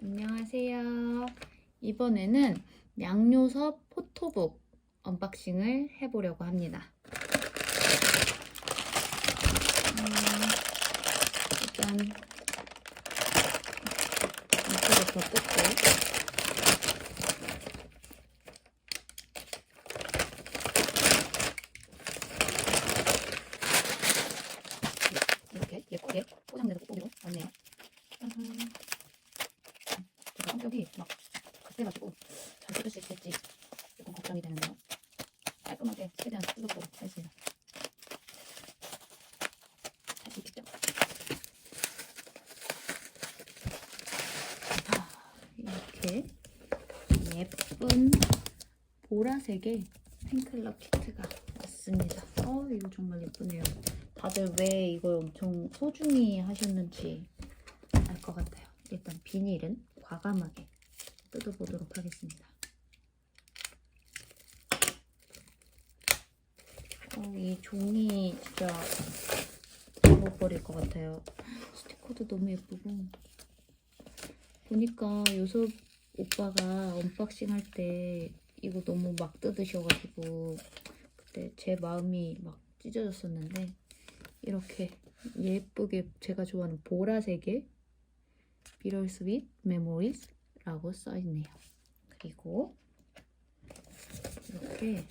안녕하세요. 이번에는 양요섭 포토북 언박싱을 해보려고 합니다. 음, 일단 이쪽부터 뜯고 이렇게 예쁘게 포장돼서 뽁뽁이로 왔네요. 짜잔. 제가 성격이 막 급해가지고 잘 뜯을 수 있을지 조금 걱정이 되는데요. 깔끔하게 최대한 뜯어보도록 하겠습니다. 할 수 있겠죠? 아, 이렇게 예쁜 보라색의 팬클럽 키트가 왔습니다. 어, 이거 정말 예쁘네요. 다들 왜 이걸 엄청 소중히 하셨는지 알 것 같아요. 일단 비닐은 과감하게 뜯어보도록 하겠습니다. 어, 이 종이 진짜 먹어버릴 것 같아요. 스티커도 너무 예쁘고 보니까 요섭 오빠가 언박싱 할 때 이거 너무 막 뜯으셔가지고 그때 제 마음이 막 찢어졌었는데 이렇게 예쁘게 제가 좋아하는 보라색의 비럴스윗 메모리스라고 써있네요. 그리고 이렇게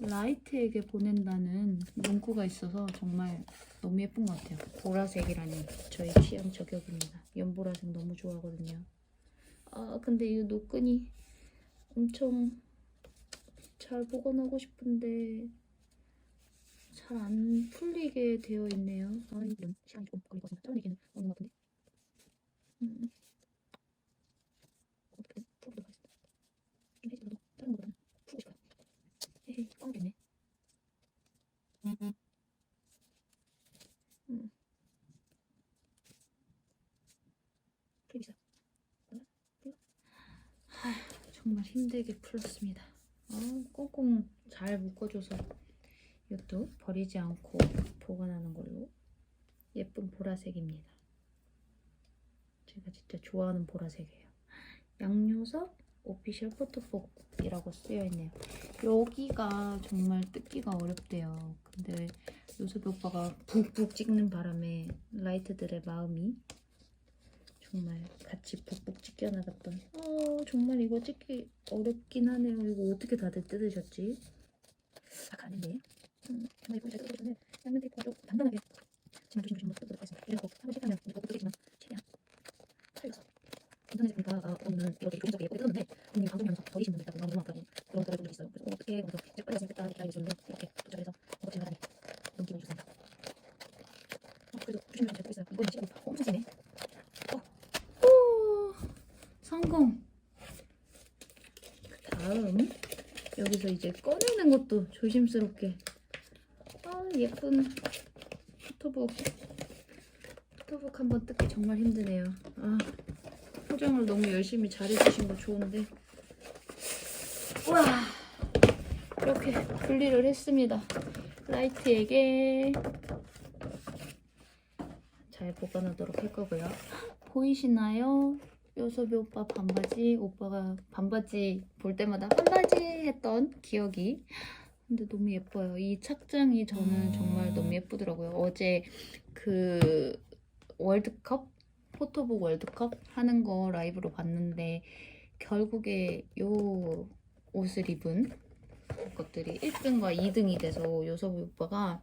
라이트에게 보낸다는 문구가 있어서 정말 너무 예쁜 것 같아요. 보라색이라니 저의 취향 저격입니다. 연보라색 너무 좋아하거든요. 아 근데 이 노끈이 엄청 잘 보관하고 싶은데 잘 안 풀리게 되어 있네요. 아, 이런 시간이 좀 걸릴 것 같습니다. 잘라내기는 어려운 것 같은데. 음. 어떻게 풀어보도록 하겠습니다. 좀 해지라도 다른 것보다는 풀고 싶어요. 에이, 까먹겠네. 음. 풀기 시작. 풀어? 풀어? 하, 정말 힘들게 풀었습니다. 아, 꽁꽁 잘 묶어줘서 이것도 버리지 않고 보관하는 걸로 예쁜 보라색입니다. 제가 진짜 좋아하는 보라색이에요. 양요섭 오피셜 포토북이라고 쓰여있네요. 여기가 정말 뜯기가 어렵대요. 근데 요섭 오빠가 북북 찍는 바람에 라이트들의 마음이 정말 같이 북북 찢겨 나갔던 어 정말 이거 찍기 어렵긴 하네요. 이거 어떻게 다들 뜯으셨지? 아 가는데 음, 정말 이거 잘 뜯어주는데 양면 테이프 아주 단단하게 지만 조심조심 뜯도록 하겠습니다. 그리고 한번 실패하면 이거 뜯기지만 최대한 살려서 인터넷에 보니까 아, 오늘 이렇게 조심스럽게 예쁘게 뜯었는데 본인이 방송하면서 버리신 분들 있다고 너무 아까워 그런 거 들어본 적 있어요. 그래서 어떻게 그래서 제가 빨리 좋겠다 이렇게 알려주는 이렇게 도착해서 어떻게 나가니 너무 기분이 좋습니다. 어, 그래도 조심히 잘 뜯고 있어요. 이번엔 시간이 엄청 세네. 어. 오, 성공. 그 다음 여기서 이제 꺼내는 것도 조심스럽게. 아 예쁜 포토북. 포토북 한번 뜯기 정말 힘드네요. 아 포장을 너무 열심히 잘해주신 거 좋은데. 와 이렇게 분리를 했습니다. 라이트에게 잘 보관하도록 할 거고요. 보이시나요? 요섭이 오빠 반바지 오빠가 반바지 볼 때마다 반바지 했던 기억이 근데 너무 예뻐요. 이 착장이 저는 정말 너무 예쁘더라고요. 어제 그 월드컵 포토북 월드컵 하는 거 라이브로 봤는데 결국에 요 옷을 입은 것들이 1등과 2등이 돼서 요섭이 오빠가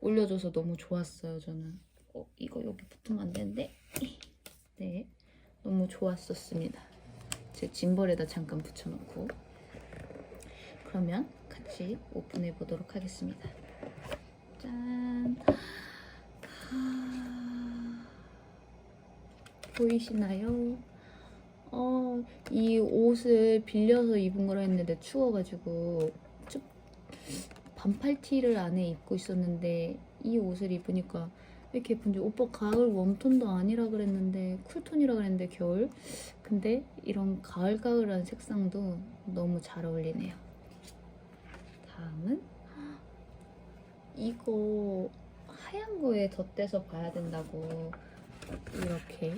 올려줘서 너무 좋았어요. 저는 어, 이거 여기 붙으면 안 되는데 네 너무 좋았었습니다. 제 짐벌에다 잠깐 붙여놓고 그러면 같이 오픈해 보도록 하겠습니다. 짠 아, 보이시나요? 어, 이 옷을 빌려서 입은 거라 했는데 추워가지고 춥 반팔 티를 안에 입고 있었는데 이 옷을 입으니까 왜 이렇게 예쁜지 오빠 가을 웜톤도 아니라 그랬는데 쿨톤이라 그랬는데 겨울? 근데 이런 가을가을한 색상도 너무 잘 어울리네요. 다음은? 이거 하얀 거에 덧대서 봐야 된다고 이렇게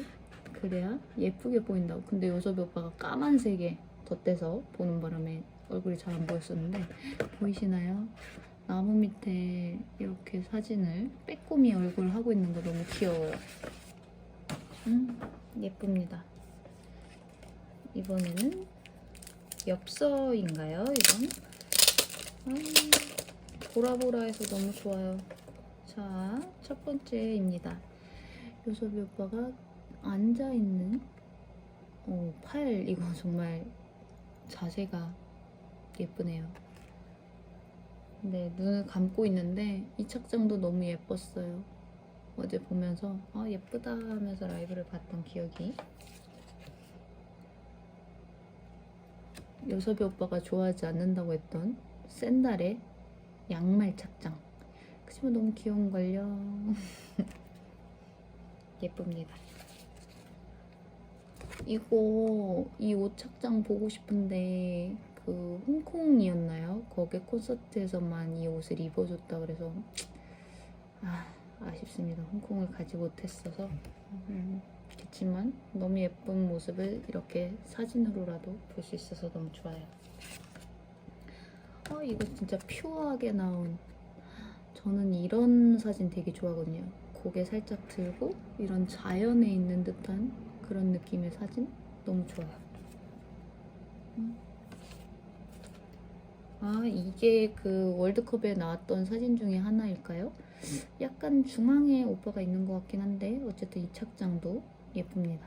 그래야 예쁘게 보인다고. 근데 요섭이 오빠가 까만색에 덧대서 보는 바람에 얼굴이 잘 안 보였었는데 보이시나요? 나무 밑에 이렇게 사진을 빼꼼히 얼굴 하고 있는 거 너무 귀여워요 음 예쁩니다 이번에는 엽서인가요 이건? 아, 보라보라해서 너무 좋아요 자, 첫 번째입니다. 요섭이 오빠가 앉아있는 어, 팔, 이거 정말 자세가 예쁘네요. 네, 눈을 감고 있는데 이 착장도 너무 예뻤어요. 어제 보면서 아, 예쁘다 하면서 라이브를 봤던 기억이. 요섭이 오빠가 좋아하지 않는다고 했던 샌달의 양말 착장. 그치만 너무 귀여운걸요. 예쁩니다. 이거 이 옷 착장 보고 싶은데 그 홍콩이었나요? 거기 콘서트에서만 이 옷을 입어줬다 그래서 아 아쉽습니다 홍콩을 가지 못했어서 음, 그치만 너무 예쁜 모습을 이렇게 사진으로라도 볼 수 있어서 너무 좋아요 아 이거 진짜 퓨어하게 나온 저는 이런 사진 되게 좋아하거든요. 고개 살짝 들고 이런 자연에 있는 듯한 그런 느낌의 사진 너무 좋아요. 음. 아 이게 그 월드컵에 나왔던 사진 중에 하나일까요? 약간 중앙에 오빠가 있는 것 같긴 한데 어쨌든 이 착장도 예쁩니다.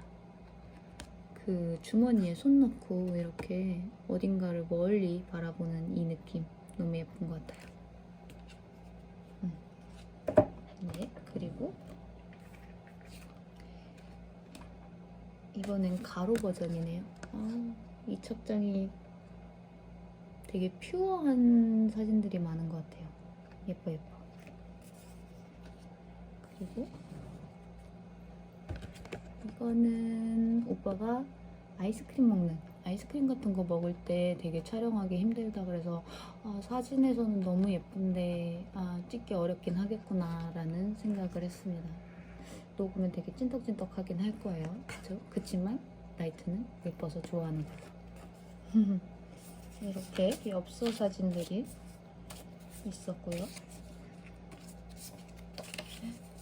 그 주머니에 손 넣고 이렇게 어딘가를 멀리 바라보는 이 느낌 너무 예쁜 것 같아요. 네, 그리고 이번엔 가로 버전이네요. 아, 이 착장이 되게 퓨어한 사진들이 많은 것 같아요. 예뻐 예뻐. 그리고 이거는 오빠가 아이스크림 먹는 아이스크림 같은 거 먹을 때 되게 촬영하기 힘들다 그래서 아, 사진에서는 너무 예쁜데 아, 찍기 어렵긴 하겠구나 라는 생각을 했습니다. 녹으면 되게 찐떡찐떡하긴 할 거예요. 그쵸? 그치만 라이트는 예뻐서 좋아하는 거죠. 이렇게 엽서 사진들이 있었고요.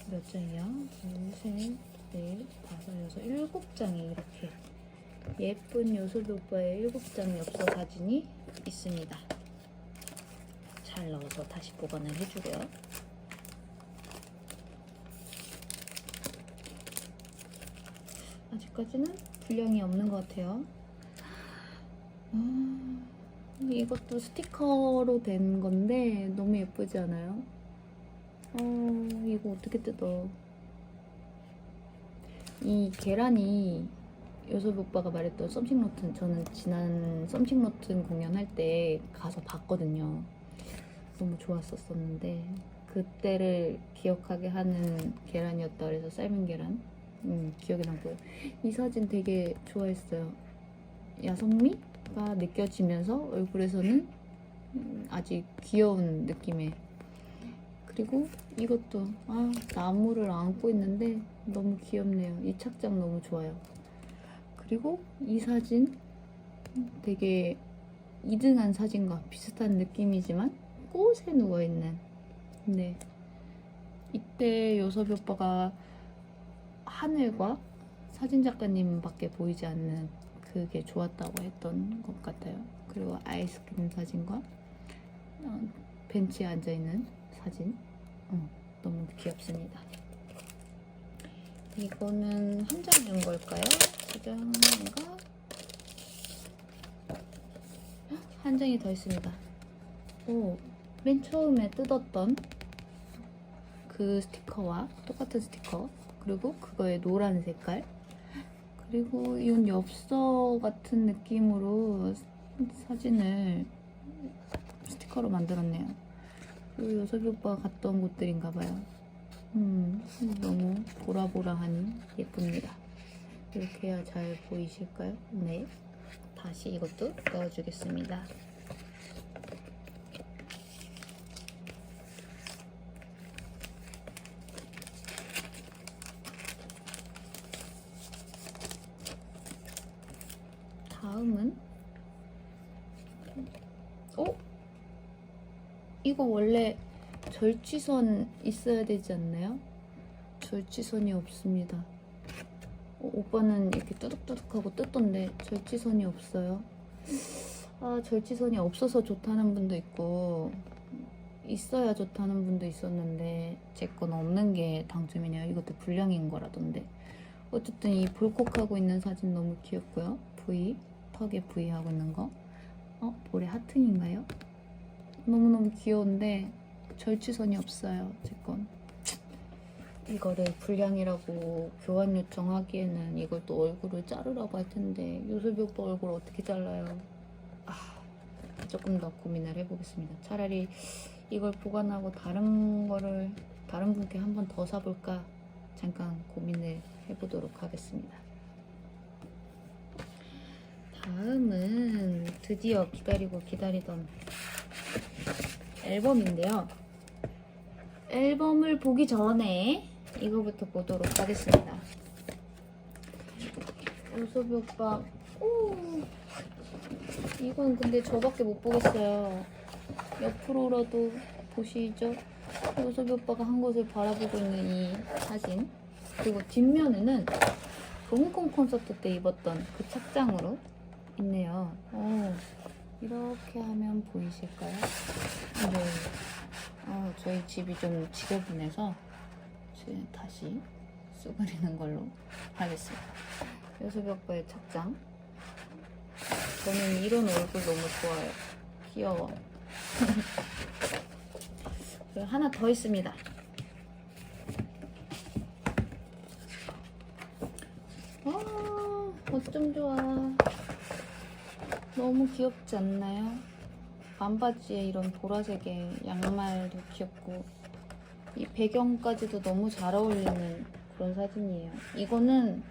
몇 장이야? 둘, 셋, 넷, 다섯, 여섯, 일곱 장이 이렇게 예쁜 요소비 오빠의 일곱 장 엽서 사진이 있습니다. 잘 넣어서 다시 보관을 해주고요. 아직까지는 분량이 없는 것 같아요. 음, 이것도 스티커로 된 건데 너무 예쁘지 않아요? 어, 이거 어떻게 뜯어? 이 계란이 요섭 오빠가 말했던 썸씽 로튼 저는 지난 썸씽 로튼 공연할 때 가서 봤거든요. 너무 좋았었었는데 그때를 기억하게 하는 계란이었다 그래서 삶은 계란 음, 기억이 나고요. 이 사진 되게 좋아했어요. 야성미 가 느껴지면서 얼굴에서는 음, 아직 귀여운 느낌의 그리고 이것도 아 나무를 안고 있는데 너무 귀엽네요. 이 착장 너무 좋아요. 그리고 이 사진 되게 이등한 사진과 비슷한 느낌이지만 꽃에 누워있는 네 이때 요섭이 오빠가 하늘과 사진 작가님밖에 보이지 않는 그게 좋았다고 했던 것 같아요 그리고 아이스크림 사진과 어, 벤치에 앉아있는 사진 어, 너무 귀엽습니다 이거는 한 장 준 걸까요? 두 장인가? 한 장이 더 있습니다. 오, 맨 처음에 뜯었던 그 스티커와 똑같은 스티커 그리고 그거의 노란 색깔 그리고 이건 엽서 같은 느낌으로 사진을 스티커로 만들었네요. 그리고 요섭이 오빠가 갔던 곳들인가 봐요. 음, 너무 보라보라하니 예쁩니다. 이렇게 해야 잘 보이실까요? 네. 다시 이것도 넣어주겠습니다. 다음은 어? 이거 원래 절취선 있어야 되지 않나요? 절취선이 없습니다. 어, 오빠는 이렇게 뚜둑뚜둑하고 뜯던데 절취선이 없어요. 아 절취선이 없어서 좋다는 분도 있고 있어야 좋다는 분도 있었는데 제 건 없는 게 당첨이네요. 이것도 불량인 거라던데. 어쨌든 이 볼콕하고 있는 사진 너무 귀엽고요. V 턱에 V 하고 있는 거. 어 볼에 하트인가요? 너무너무 귀여운데 절취선이 없어요. 제 건. 이거를 불량이라고 교환 요청하기에는 이걸 또 얼굴을 자르라고 할 텐데 요섭이 오빠 얼굴 어떻게 잘라요? 아 조금 더 고민을 해보겠습니다. 차라리 이걸 보관하고 다른 거를 다른 분께 한 번 더 사볼까 잠깐 고민을 해보도록 하겠습니다. 다음은 드디어 기다리고 기다리던 앨범인데요. 앨범을 보기 전에 이거부터 보도록 하겠습니다. 요섭이 오빠, 오, 이건 근데 저밖에 못 보겠어요. 옆으로라도 보시죠. 요섭이 오빠가 한 곳을 바라보고 있는 이 사진. 그리고 뒷면에는 로미콘 콘서트 때 입었던 그 착장으로 있네요. 오, 이렇게 하면 보이실까요? 네. 어, 저희 집이 좀 지저분해서 다시 쑥그리는 걸로 하겠습니다. 오빠의 착장. 저는 이런 얼굴 너무 좋아요. 귀여워. 그리고 하나 더 있습니다. 아, 어쩜 좋아. 너무 귀엽지 않나요? 반바지에 이런 보라색의 양말도 귀엽고 이 배경까지도 너무 잘 어울리는 그런 사진이에요. 이거는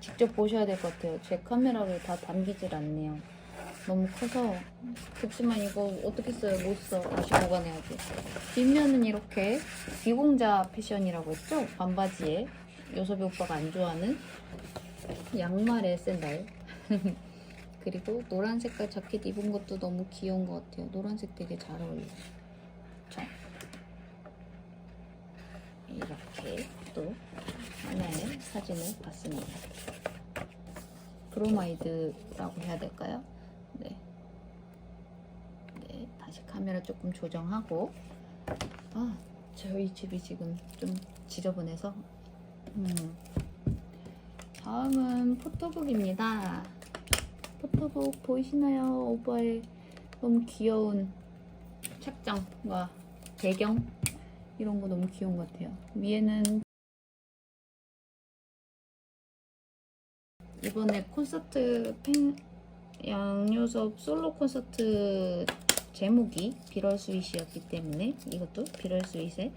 직접 보셔야 될 것 같아요. 제 카메라로 다 담기질 않네요. 너무 커서 그렇지만 이거 어떻게 써요? 못 써. 다시 보관해야지. 뒷면은 이렇게 비공자 패션이라고 했죠? 반바지에 요섭이 오빠가 안 좋아하는 양말에 샌들 그리고 노란 색깔 자켓 입은 것도 너무 귀여운 것 같아요. 노란색 되게 잘 어울려요. 자, 이렇게 또 하나의 사진을 봤습니다. 브로마이드라고 해야 될까요? 네. 네, 다시 카메라 조금 조정하고. 아, 저희 집이 지금 좀 지저분해서. 음. 다음은 포토북입니다. 포토북 보이시나요? 오빠의 너무 귀여운 책장과 배경 이런 거 너무 귀여운 것 같아요. 위에는 이번에 콘서트 팬 양요섭 솔로 콘서트 제목이 비럴 스윗이었기 때문에 이것도 비럴 스윗의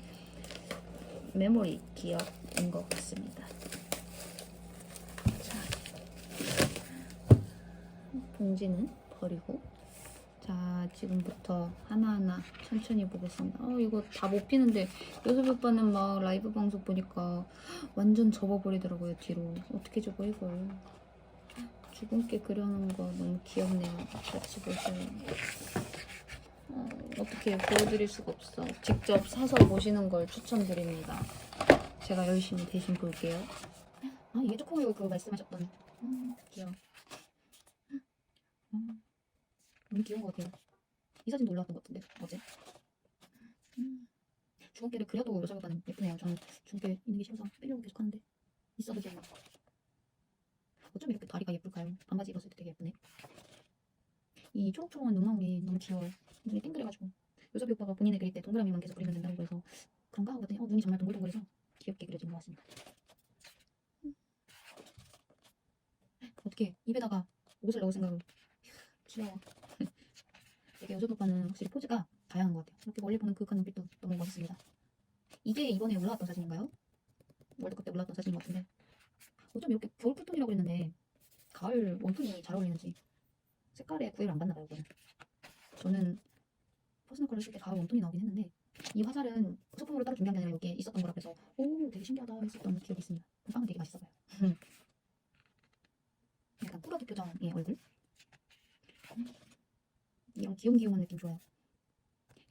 메모리 기억인 것 같습니다. 봉지는 버리고 자 지금부터 하나하나 천천히 보겠습니다. 어 이거 다 못 피는데 요섭 오빠는 막 라이브 방송 보니까 완전 접어버리더라고요 뒤로 어떻게 접어 이걸 주근깨 그려놓은 거 너무 귀엽네요. 같이 보세요. 어, 어떻게 보여드릴 수가 없어. 직접 사서 보시는 걸 추천드립니다. 제가 열심히 대신 볼게요. 아 이게 초코우유 그거 말씀하셨던 음, 귀여워. 음, 너무 귀여운 것 같아요. 이 사진도 올라왔던 것 같은데 어제. 음, 주근깨를 그려도 여자분은 예쁘네요. 저는 주근깨 있는 게 싫어서 빼려고 계속 하는데 있어도 귀여워. 어쩜 이렇게 다리가 예쁠까요? 반바지 입었을 때 되게 예쁘네. 이 초록초록한 눈망울이 너무 귀여워요. 눈이 땡그래가지고 요섭이 오빠가 본인의 그릴 때 동그라미만 계속 그리면 된다고 해서 그런가 하거든요. 어, 눈이 정말 동글동글해서 귀엽게 그려진 것 같습니다. 음. 어떻게 입에다가 옷을 넣을 생각을 귀여워. 되게 요섭이 오빠는 확실히 포즈가 다양한 것 같아요. 이렇게 멀리 보는 그윽한 눈빛도 너무 멋있습니다. 이게 이번에 올라왔던 사진인가요? 월드컵 때 올라왔던 사진인 것 같은데 어쩜 이렇게 겨울 쿨톤이라고 했는데 가을 웜톤이 잘 어울리는지 색깔에 구애를 안 받나 봐요. 저는. 저는 퍼스널 컬러 쓸 때 가을 웜톤이 나오긴 했는데 이 화살은 소품으로 따로 준비한 게 아니라 여기에 있었던 거라 그래서 오 되게 신기하다 했었던 기억이 있습니다. 빵은 되게 맛있어 보여요. 약간 꾸러기 표정의 얼굴 귀염귀염한 느낌 좋아요.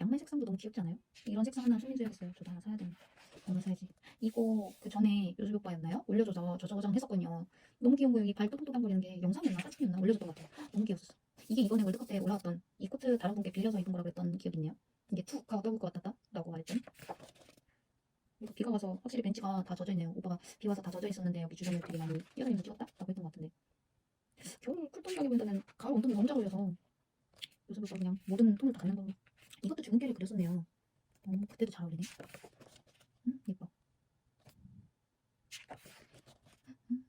양말 색상도 너무 귀엽지 않아요? 이런 색상 하나 소개해줘야겠어요. 저도 하나 사야 되나? 얼마 사야지? 이거 그 전에 요즘 오빠였나요? 올려줘서 저 저장 했었거든요. 너무 귀여운 거예요. 이발 똥똥똥 거리는 게 영상이었나 사진이었나 올려줬던 것 같아요. 너무 귀여웠어. 이게 이번에 월드컵 때 올라왔던 이 코트 다른 분께 빌려서 입은 거라고 했던 기억이 있네요. 이게 툭 하고 떠볼 것 같았다라고 말했던. 이거 비가 와서 확실히 벤치가 다 젖어 있네요. 오빠가 비 와서 다 젖어 있었는데 여기 주변에 되게 많이 뛰어다니면서 찍었다라고 했던 것 같은데. 겨울 쿨톤이라기보다는 가을 웜톤이 너무 잘 어울려서 요즘 오빠 그냥 모든 톤을 다 갖는 걸로. 이것도 주근깨를 그렸었네요. 어, 그때도 잘 어울리네. 응? 예뻐. 음.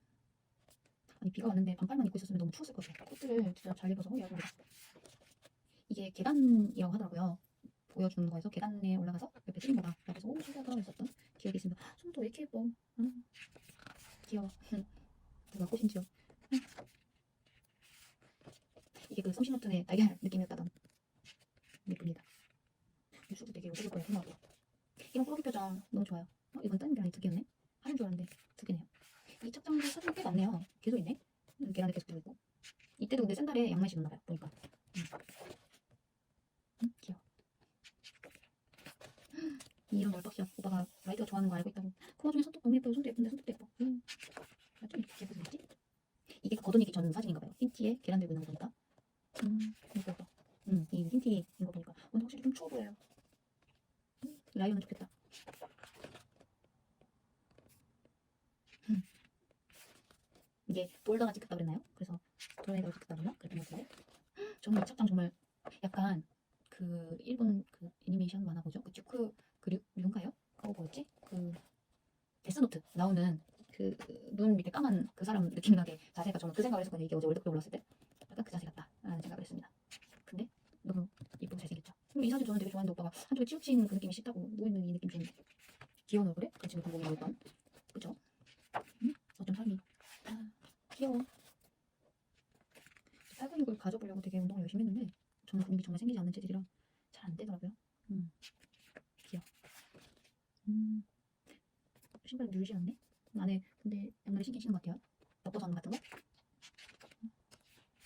아니 비가 왔는데 반팔만 입고 있었으면 너무 추웠을 것 같아요. 코트를 진짜 잘 입어서 야구를 이게 계단이라고 하더라고요. 보여주는 거에서 계단에 올라가서 옆에 트린 거다. 그래서 오 신기하다 했었던 기억이 있습니다. 손도 왜 이렇게 예뻐? 음. 귀여워. 누가 꽃인지요? 음. 이게 그 섬신호튼의 달걀 느낌이었다던 예쁩니다. 유수도 되게 오실 거예요. 생각하고. 이런 프로필 표정 너무 좋아요. 어, 이건 다른 계란이 두 개였네? 하는 줄 알았는데 두 개네요. 이 착장도 사진 꽤 많네요. 계속 있네. 음, 계란에 계속 들어있고. 이때도 근데 샌달에 양말 신었나봐요. 보니까. 음. 음, 귀여워. 이런 얼박샷 오빠가 라이트가 좋아하는 거 알고 있다고. 그 와중에 손톱 너무 예뻐요. 손도 예쁜데 손톱도 예뻐. 음. 아, 좀 이렇게 예쁘지? 이게 걷어내기 전 사진인가 봐요. 흰티에 계란 들고 있는 거 보니까. 음, 예뻐 예뻐. 음, 이 흰티인 거 보니까. 오늘 확실히 좀 추워 보여요. 음, 라이언은 좋겠다. 음. 이게 볼더가 찍혔다 그랬나요? 그래서 도라에가 찍혔다 그랬나? 그랬던 것 같은데. 저는 이 착장 정말 약간 그 일본 그 애니메이션 만화 보죠? 그 듀크 그류 류인가요? 그거 뭐였지? 그 데스노트 나오는 그 눈 밑에 까만 그 사람 느낌 나게 자세가 저는 그 생각을 했었거든요. 이게 어제 월드컵에 올랐을 때 약간 그 자세 같다 라는 생각을 했습니다. 근데 너무 예쁘고 잘생겼죠. 근데 이 사진 저는 되게 좋아하는데 오빠가 한쪽에 치우친 그 느낌이 싫다고 누워있는 이 느낌 좀 귀여운 얼굴에 관심을 보고 있던 그죠? 응? 어쩜 삶이 아, 귀여워. 팔 근육을 가져보려고 되게 운동을 열심히 했는데 저는 근육이 정말 생기지 않는 체질이라 잘 안 되더라고요. 음. 귀여워. 음. 신발 누르지 않네? 안에 근데 양말이 신긴 신는 것 같아요. 덮어선 같은 거? 음.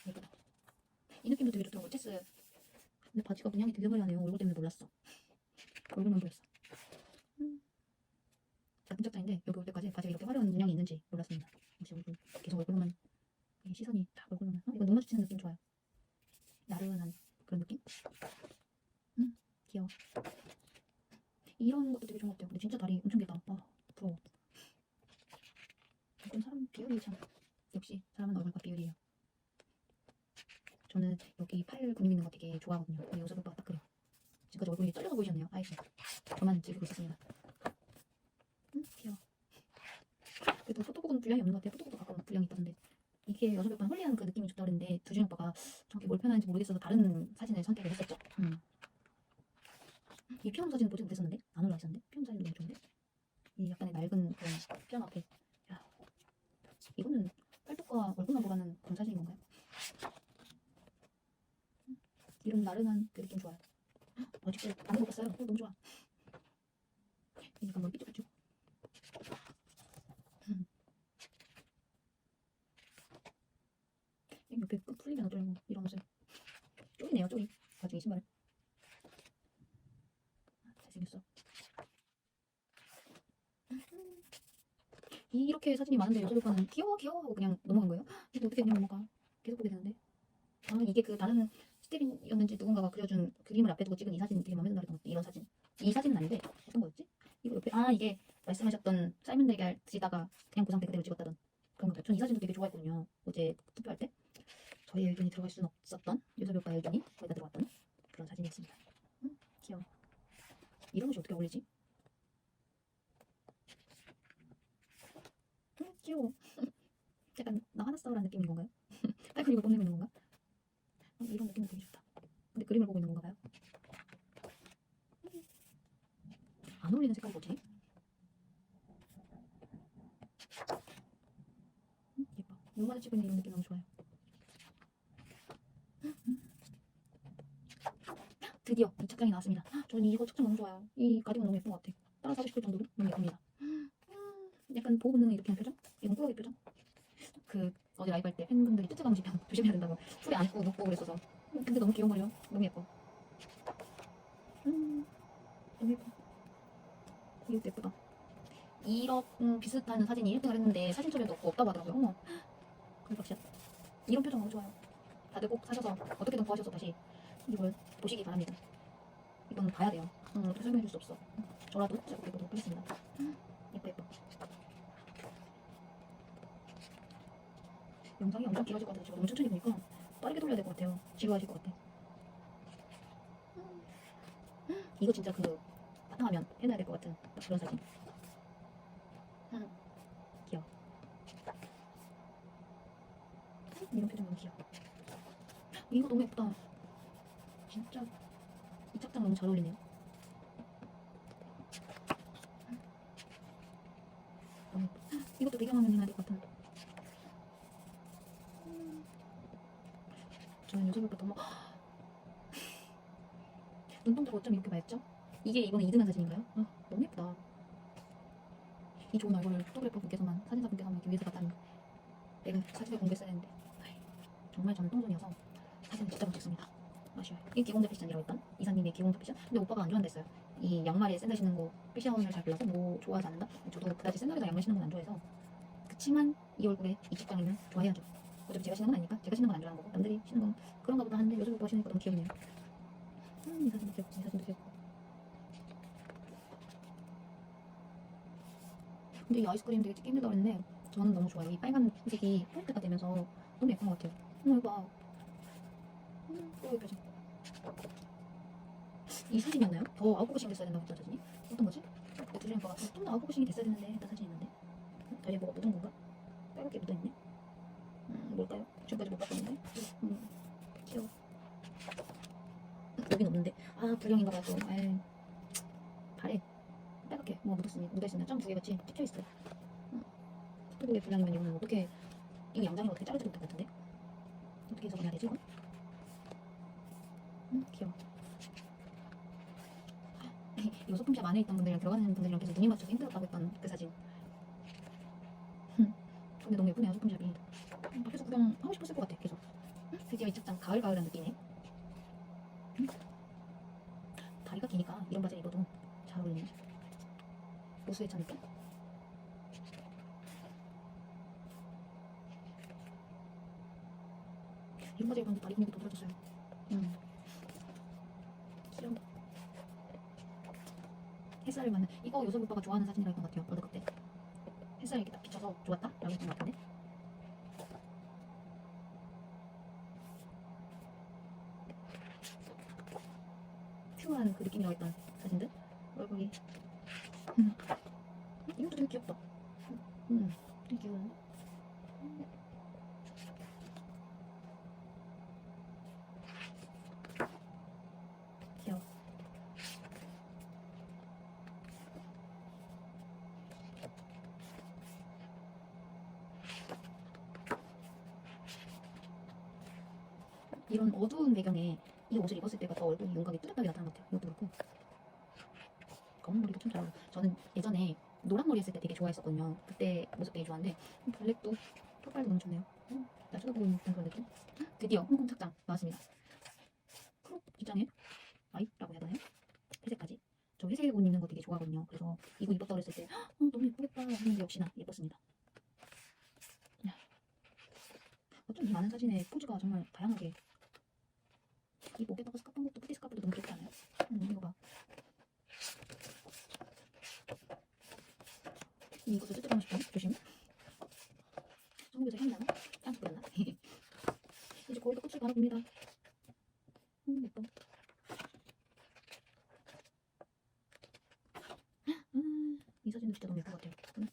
예쁘다. 이 느낌도 되게 좋더라고. 체스. 근데 바지가 문양이 되게 화려하네요. 얼굴 때문에 몰랐어. 얼굴만 보였어. 음. 작은 착장인데 여기 올 때까지 바지가 이렇게 화려한 문양이 있는지 몰랐습니다. 역시 얼굴 계속 얼굴로만 이 시선이 다 얼굴로만. 어, 이거 눈 마주치는 느낌 좋아요. 나른한 그런 느낌? 음, 귀여워. 이런 것도 되게 좋은 것 같아요. 근데 진짜 다리 엄청 길다. 아, 부러워. 이건 사람 비율이 참 역시 사람은 얼굴과 비율이에요. 저는 여기 팔 근육 있는 거 되게 좋아하거든요. 근데 요새 오빠가 딱 그래요. 지금까지 얼굴이 떨려서 보이셨네요. 아이씨. 저만 즐기고 있었습니다. 음, 귀여워. 그래도 포토북은 분량이 없는 것 같아요. 포토북도 가끔 분량이 있다던데. 이게 여섯 번 홀리한 그 느낌이 좋다 그랬는데 두준이 오빠가 정확히 뭘 표현하는지 모르겠어서 다른 사진을 선택을 했었죠. 음. 이 피아노 사진은 보지 못했었는데 안 올라 있었는데 피아노 사진도 너무 좋은데 이 약간의 낡은 그런 피아노 앞에 야 이거는 팔뚝과 얼굴만 보라는 그런 사진인 건가요? 음, 이런 나른한 그 느낌 좋아요. 아직도 안 해봤어요. 어, 너무 좋아. 약간 뭐 삐죽삐죽. 음. 이 옆에 끝 풀리면 어쩌려고 이런 옷을 쪼이네요 쪼이 나중에 신발을 잘생겼어 이렇게 사진이 많은데 여자 오빠는 귀여워 귀여워 하고 그냥 넘어간 거예요 이거 어떻게 그냥 넘어가 계속 보게 되는데 아 이게 그 다른 스텝이었는지 누군가가 그려준 그림을 앞에 두고 찍은 이 사진 되게 마음에 든다 그랬던 이런 사진 이 사진은 아닌데 어떤 거였지? 이거 옆에 아 이게 말씀하셨던 삶은 달걀 드시다가 그냥 그 상태 그대로 찍었다던 그런 건데 전이 사진도 되게 좋아했거든요 어제 투표할 때 저의 의견이 들어갈 수는 없었던 유섭이 오빠의 의견이 거기다 들어갔던 그런 사진이었습니다. 음, 귀여워. 이런 옷이 어떻게 어울리지? 음, 귀여워. 약간 나 하나 싸우라는 느낌인 건가요? 이거 뽐내고 있는 건가? 어, 이런 느낌이 되게 좋다. 근데 그림을 보고 있는 건가 봐요. 음. 안 어울리는 색깔이 뭐지? 음, 예뻐. 눈 마주치고 있는 이런 느낌 너무 좋아요. 드디어 이 착장이 나왔습니다. 저는 이거 착장 너무 좋아요. 이 가디건 너무 예쁜 것 같아. 따라 사고 싶을 정도로 너무 예쁩니다. 음, 약간 보호 본능을 일으키는 표정? 이건 꾸러기 표정? 그 어제 라이브 할 때 팬분들이 뜯어가면 조심해야 된다고 풀에 안고 눕고 그랬어서 근데 너무 귀여운 거요. 너무 예뻐. 음, 너무 예뻐. 이것도 예쁘다. 이런 음, 비슷한 사진이 1등을 했는데 사진 첩에도 없고 없다고 하더라고요. 어머. 대박이야. 이런 표정 너무 좋아요. 다들 꼭 사셔서 어떻게든 구하셔서 다시 이걸 보시기 바랍니다. 이건 봐야 돼요. 음, 어떻게 설명해 줄 수 없어. 음, 저라도 꼭 보도록 하겠습니다. 음, 예뻐 예뻐. 영상이 엄청 길어질 것. 지금 너무 천천히 보니까 빠르게 돌려야 될 것 같아요. 지루하실 것 같아. 이거 진짜 그 바탕화면 해놔야 될 것 같은 딱 그런 사진. 음, 귀여워. 이런 표정 너무 귀여워. 이거 너무 예쁘다. 진짜 이 착장 너무 잘 어울리네요. 이것도 배경화면 해놔야 될 것 같은. 저는 요새부터 너무 눈동자가 어쩜 이렇게 맑죠? 이게 이번에 2등한 사진인가요? 아, 너무 예쁘다. 이 좋은 얼굴을 포토그래퍼 분께서만 사진사 분께서만 이렇게 위해서 갖다니 내가 사진을 공개했어야 했는데 정말 저는 똥손이어서 사진을 진짜 못 찍습니다. 아쉬워요. 이게 기공자 패션이라고 했던 이사님의 기공자 패션? 근데 오빠가 안 좋아한댔어요. 이 양말에 샌들 신는 거 패션을 잘 몰라서 뭐 좋아하지 않는다? 저도 그다지 샌들에다 양말 신는 건 안 좋아해서 그치만 이 얼굴에 이 직장이면 좋아해야죠. 어차피 제가 신는 건 아니니까 제가 신는 건 안 좋아하는 거고 남들이 신는 건 그런가 보다 하는데 요즘 신는 거 너무 귀엽네요. 음, 이 사진도 귀엽고 이 사진도 귀엽고 근데 이 아이스크림 되게 찍기 힘들다고 했는데 저는 너무 좋아요. 이 빨간색이 포인트가 되면서 너무 예쁜 것 같아요. 어머 이거 봐. 음, 또 예뻐져. 이 사진이었나요? 더 아웃포커싱 됐어야 된다고 했던 사진이? 어떤 거지? 그때 들으니까 좀더 아웃포커싱이 됐어야 되는데 했던 사진이 있는데 음, 다리에 뭐가 묻은 건가? 빨갛게 묻어있네 음, 뭘까요? 지금까지 못 봤었는데 음, 귀여워 음, 여긴 없는데. 아 불량인가 봐요 또 아유 발에 빨갛게. 뭐 묻었으니 묻어있으면 점두 개 같이 찍혀있어요. 음. 스토브에 불량이면 이거는 어떻게 이거 양장으로 어떻게 자르지 못할 것 같은데? 어떻게 해석을 해야 되지 이건? 음 귀여워. 이 소품샵 안에 있던 분들이랑 들어가는 분들이랑 계속 눈이 맞춰서 힘들었다고 했던 그 사진. 흠. 근데 너무 예쁘네요 소품샵이 음, 밖에서 구경하고 싶었을 것 같아 계속. 음, 드디어 이 착장 가을가을한 느낌이네. 음. 다리가 기니까 이런 바지 입어도 잘 어울리네. 보수의 찬 느낌? 이런 바지 입었는데 다리 근육이 도드라졌어요. 음. 귀여워. 햇살을 맞는 이거 요섭 오빠가 좋아하는 사진이라 했던 것 같아요 어느 그때. 햇살 이렇게 딱 비춰서 좋았다? 라고 했던 것 같은데 퓨어한 그 느낌이라고 했던 사진들 얼굴이. 음. 이것도 되게 귀엽다. 음, 되게 귀여운데? 귀여워. 이런 어두운 배경에 이 옷을 입었을 때가 더 얼굴이 윤곽이 뚜렷하게 나타나는 것 같아요. 이것도 그렇고 검은 머리도 참 잘 어울려. 저는 예전에 노란 머리 했을 때 되게 좋아했었거든요. 그때 모습 되게 좋아하는데 블랙도 턱발도 너무 좋네요. 음, 나 쳐다보고 있는 그런 느낌. 드디어 홍콩 착장 나왔습니다. 크롭 기장에 아이라고 해야 되나요? 회색까지. 저 회색 옷 입는 거 되게 좋아하거든요. 그래서 이거 입었다 그랬을 때 어, 너무 예쁘겠다 했는데 역시나 예뻤습니다. 야. 어쩜 이 많은 사진에 포즈가 정말 다양하게 이 목에다가 스카프 한 것도 프리 스카프도 너무 귀엽지 않아요? 음, 이거 봐. 이것도 뜯어보고 싶어. 조심. 전국에서 향이 나나? 향 뿌렸나? 이제 거의 다 끝을 바라봅니다. 음, 예뻐. 음, 이 사진도 진짜 너무 예쁜 것 같아요. 음,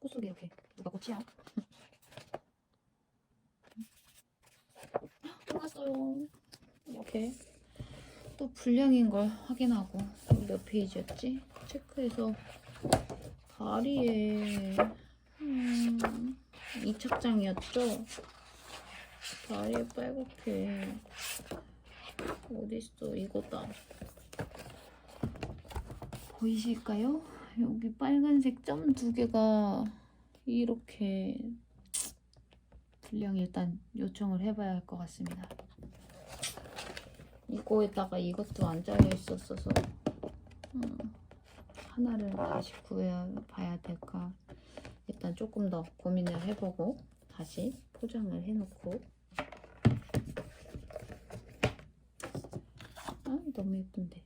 꽃 속에 이렇게 누가 꽃이야? 들어갔어요. 이렇게 또 불량인 걸 확인하고 몇 페이지였지? 체크해서 다리에 음, 이 착장이었죠? 다리에 빨갛게 어딨어 이거다 보이실까요? 여기 빨간색 점 두 개가 이렇게 분량 일단 요청을 해봐야 할 것 같습니다. 이거에다가 이것도 안 잘려 있었어서 음, 하나를 다시 구해 봐야 될까 일단 조금 더 고민을 해보고 다시 포장을 해놓고 아 너무 예쁜데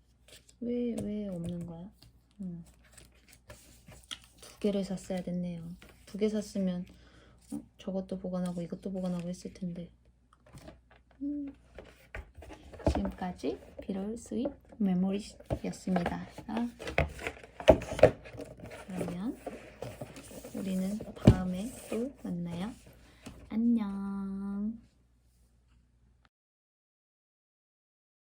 왜 왜 없는 거야? 음. 두 개를 샀어야 됐네요. 두 개 샀으면 어, 저것도 보관하고 이것도 보관하고 했을 텐데. 음. 지금까지 비롤 스윗 메모리였습니다. 아,